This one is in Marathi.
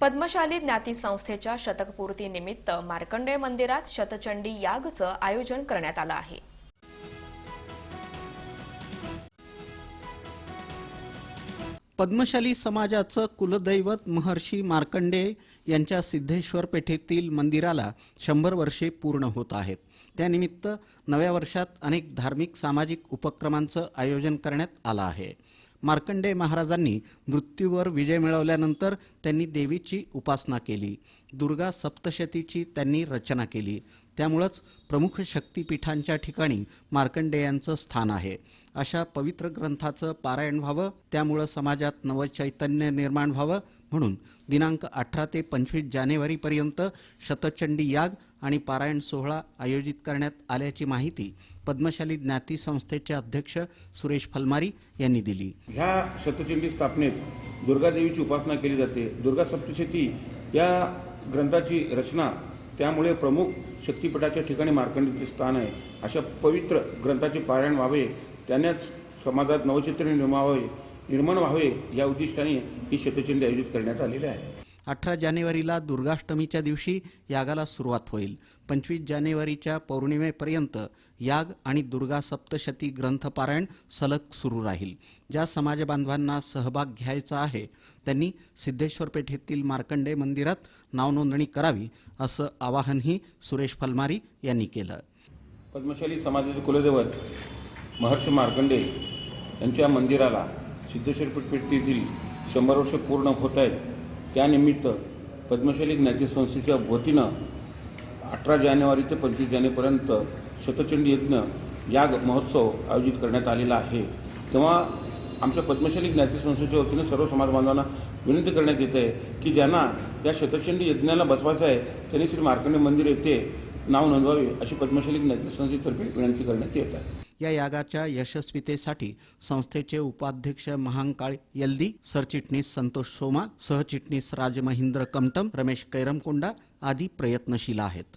पद्मशाली ज्ञाती संस्थेच्या शतकपूर्ती निमित्त मार्कंडेय मंदिरात शतचंडी यागचं आयोजन करण्यात आलं आहे. पद्मशाली समाजाचं कुलदैवत महर्षी मार्कंडेय यांच्या सिद्धेश्वर पेठेतील मंदिराला शंभर वर्षे पूर्ण होत आहेत. त्यानिमित्त नव्या वर्षात अनेक धार्मिक सामाजिक उपक्रमांचं आयोजन करण्यात आलं आहे. मार्कंडेय महाराजांनी मृत्यूवर विजय मिळवल्यानंतर त्यांनी देवीची उपासना केली. दुर्गा सप्तशतीची त्यांनी रचना केली. त्यामुळंच प्रमुख शक्तिपीठांच्या ठिकाणी मार्कंडेयांचं स्थान आहे. अशा पवित्र ग्रंथाचं पारायण व्हावं त्यामुळं समाजात नवचैतन्य निर्माण व्हावं म्हणून दिनांक अठरा ते पंचवीस जानेवारीपर्यंत शतचंडी याग आणि पारायण सोहळा आयोजित करण्यात आल्याची माहिती पद्मशाली ज्ञाती संस्थेचे अध्यक्ष सुरेश फलमारी यांनी दिली. ह्या शतचंडी स्थापनेत दुर्गादेवीची उपासना केली जाते. दुर्गा सप्तशती या ग्रंथाची रचना त्यामुळे प्रमुख शक्तिपीठाच्या ठिकाणी मार्कंडीचे स्थान आहे. अशा पवित्र ग्रंथाचे पारायण व्हावे त्यानेच समाजात नवचित्र निर्माण व्हावे निर्माण व्हावे या उद्दिष्टाने ही शतचंडी आयोजित करण्यात आलेली आहे. अठरा जानेवारीला दुर्गाष्टमीच्या दिवशी यागाला सुरुवात होईल. पंचवीस जानेवारीच्या पौर्णिमेपर्यंत याग आणि दुर्गा सप्तशती ग्रंथपारायण सलग सुरू राहील. ज्या समाजबांधवांना सहभाग घ्यायचा आहे त्यांनी सिद्धेश्वर पेठेतील मार्कंडे मंदिरात नावनोंदणी करावी असं आवाहनही सुरेश फलमारी यांनी केलं. पद्मशाली समाजाचे कुलदैवत महर्षी मार्कंडे यांच्या मंदिराला सिद्धेश्वर पेठेतील शंभर वर्ष पूर्ण होत आहेत. त्यानिमित्त पद्मशाली ज्ञाती संस्थेच्या वतीनं अठरा जानेवारी ते पंचवीस जानेवारीपर्यंत शतचंडी यज्ञ याग महोत्सव आयोजित करण्यात आलेला आहे. तेव्हा आमच्या पद्मशाली ज्ञाती संस्थेच्या वतीने सर्व समाज बांधवांना विनंती करण्यात येत आहे की ज्यांना या शतचंडी यज्ञाला बसवायचं आहे त्यांनी श्री मार्कंडे मंदिर येथे नाव नोंदवावे अशी पद्मशाली ज्ञाती संस्थेतर्फे विनंती करण्यात येत आहे. या यागाच्या यशस्वीतेसाठी संस्थेचे उपाध्यक्ष महांकाळ यल्दी सरचिटणीस संतोष सोमा सहचिटणीस राजमहिंद्र कमटम रमेश कैरमकोंडा आदी प्रयत्नशील आहेत.